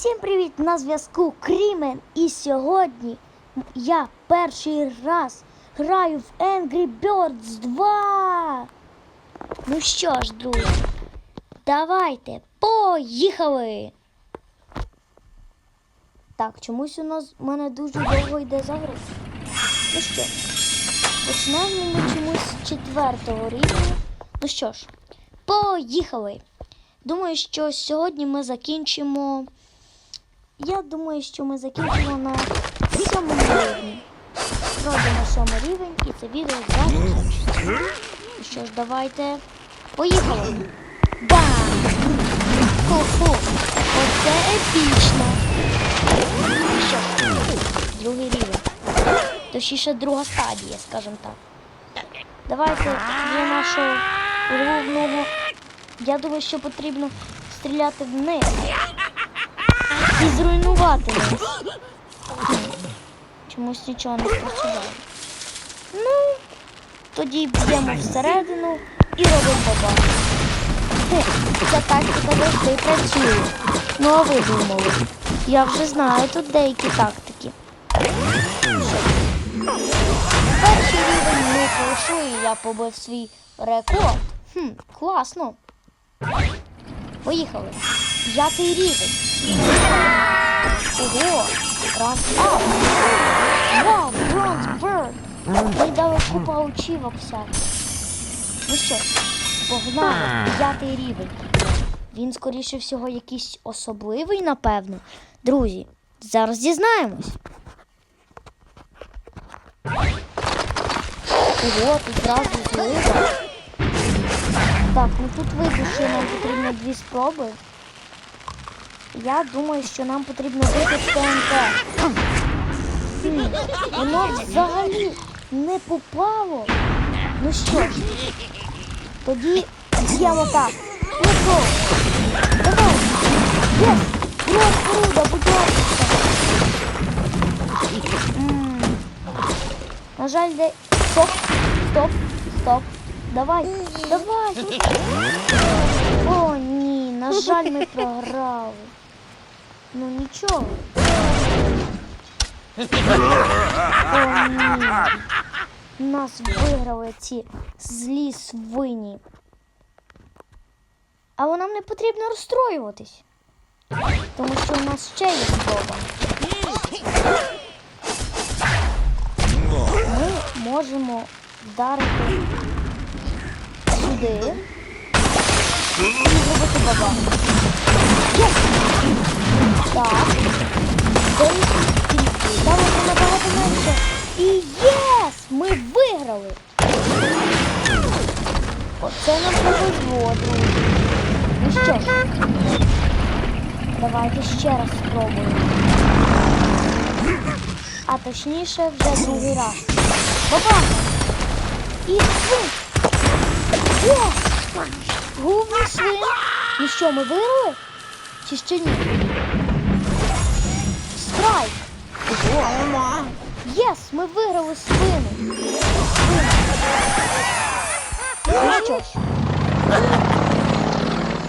Всім привіт! На зв'язку Крімен. І сьогодні я перший раз граю в Angry Birds 2. Ну що ж, друзі, давайте, поїхали! Так, чомусь у нас в мене дуже довго йде загруз. Ну що, почнемо ми чомусь з четвертого рівня. Ну що ж, поїхали! Думаю, що сьогодні ми закінчимо. Я думаю, що ми закінчимо на сьомому рівні. Пройдемо сьомий рівень і це відео закінчиться. Ну що ж, давайте. Поїхали! Бам! Ху-ху! Оце епічно! Що другий рівень. Точніше, друга стадія, скажімо так. Давайте для нашого головного. Я думаю, що потрібно стріляти вниз і зруйнувати. Чомусь нічого не спрацювало. Ну, тоді б'ємо всередину і робимо баба. Ця тактика завжди працює. Ну а ви думали? Я вже знаю тут деякі тактики. Перший рівень ми пройшли, і я побив свій рекорд. Хм, класно. Поїхали. П'ятий рівень. Ого! Раз ап! Вау, бронз берд! Мені дали купа очівок всяких. Ну що, погнали, п'ятий рівень. Він, скоріше всього, якийсь особливий, напевно. Друзі, зараз дізнаємось. Ого, тут зразу злива. Так, ну тут видно, що нам потрібно дві спроби. Я думаю, що нам потрібно бити з ТНТ. Воно взагалі не попало. Ну що ж, тоді б'ємо так. Let's. Давай. Єс! Брос, поруда, будь ласка. На жаль, де... Стоп, стоп, стоп. Давай, давай. О, ні, на жаль, ми програли. Ну нічого. О, ні. Нас виграли ці злі свині. Але нам не потрібно розстроюватись. Тому що у нас ще є спроба. Ми можемо вдарити сюди і зробити баба. Єс! Так. Давайте набагато менше. І єс! Ми виграли! Оце нам повезло, друзі. Ну що ж, давайте ще раз спробуємо. А точніше вже другий раз. Баба! І! Єс! Гумний свин! Ну що, ми виграли? Чи ще ні? Страйк! Ого! Єс! Ми виграли свини! Свини!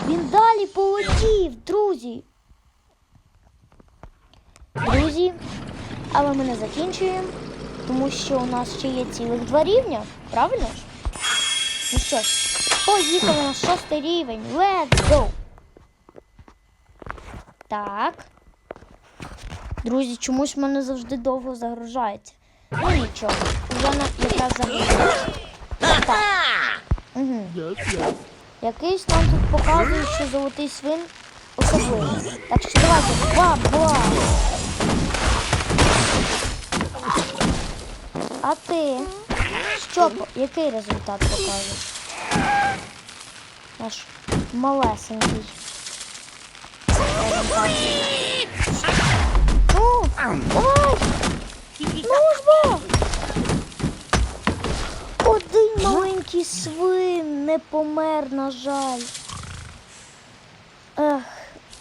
Він далі полетів, друзі! Друзі, але ми не закінчуємо, тому що у нас ще є цілих два рівня, правильно? Ну що ж, поїхали на шостий рівень. Let's go! Так. Друзі, чомусь в мене завжди довго загружається. Ну нічого, вже на. Так. Угу. Якийсь нам тут показує, що золотий свин особливий. Так що давайте ба-ба! А ти? Що, який результат покажеш? Наш малесенький давай! Ну ж бо! Один маленький свин не помер, на жаль. Ех,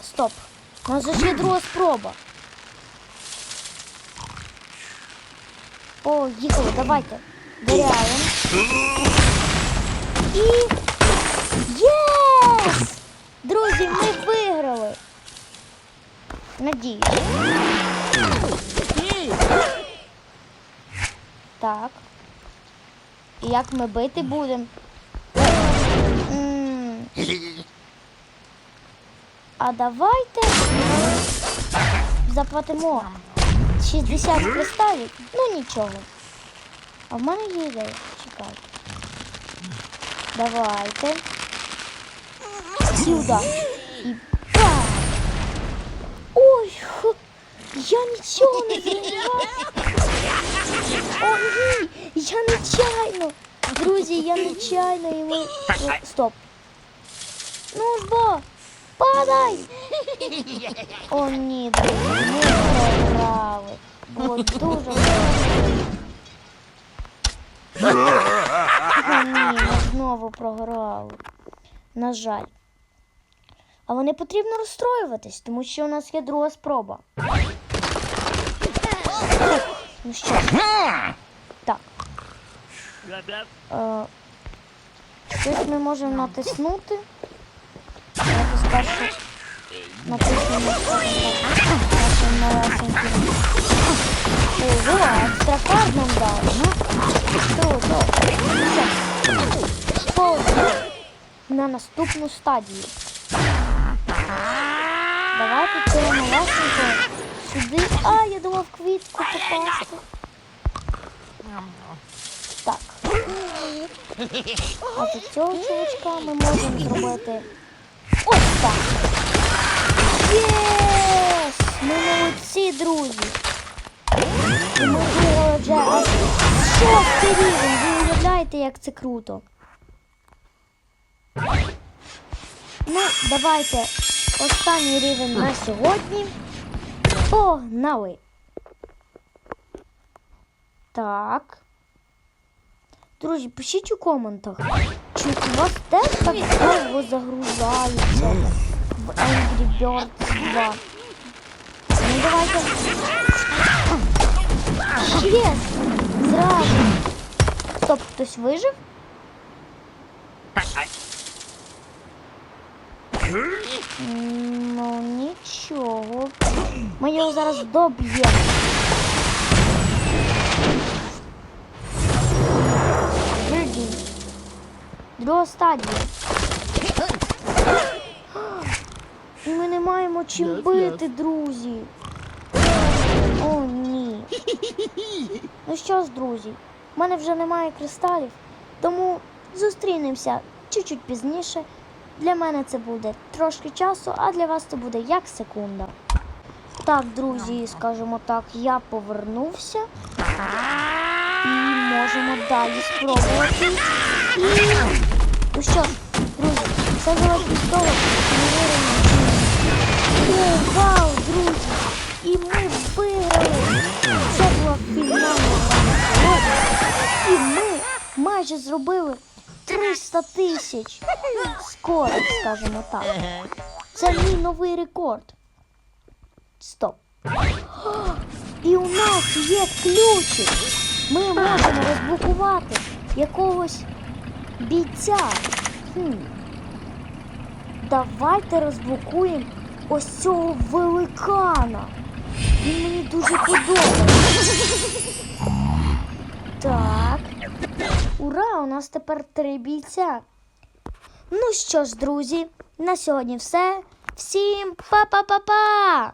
стоп. У нас же ж є друга спроба. Поїхали, давайте. Виряємо. І. Єс! Друзі, ми виграли! Надіюсь. Так. І як ми бити будемо? А давайте заплатимо 60 кристалів. Ну нічого. А в мене є ідея. Чекайте. Давайте. Сюди. І бам! Ой, я нічого не зробила. О, ні, я нечайно. Друзі, я нечайно і Стоп. Ну ж бо, падай! О, ні, друзі, ми програли. Було дуже. О, ні, ми знову програли. На жаль. Але не потрібно розстроюватись, тому що у нас є друга спроба. Ну що, щось ми можемо натиснути. Спершу натиснемо нашим малесеньким. Ого, екстракард нам дали. Круто. Все. На наступну стадію. Давайте цього малесенького сюди. А, я думав квітку попасти. А до цього чувачка ми можемо зробити ось так. Єс! Ми молодці, друзі. І ми виграли вже шостий рівень. Ви уявляєте, як це круто. Ну, давайте останній рівень на сьогодні. Погнали! Так. Друзі, пишіть у коментах, чи у вас теж так довго загружається в Angry Birds 2. Ну давайте. Єс! Зразу. Стоп, хтось вижив? М, Ну нічого. Ми його зараз доб'ємо. Стадія. І ми не маємо чим бити, друзі. О, ні. Ну що ж, друзі, в мене вже немає кристалів, тому зустрінемося чуть-чуть пізніше. Для мене це буде трошки часу, а для вас це буде як секунда. Так, друзі, скажімо так, я повернувся. І можемо далі спробувати. І... Ну що ж, друзі, це чи ні. О, вау, друзі! І ми виграли! Це була фінальна гра. І ми майже зробили 300 тисяч. Скоро, скажімо так. Це мій новий рекорд. Стоп. І у нас є ключик. Ми можемо розблокувати якогось бійця. Хм. Давайте розблокуємо ось цього великана. Він мені дуже подобається. Так. Ура! У нас тепер три бійця. Ну що ж, друзі, на сьогодні все. Всім па-па-па-па!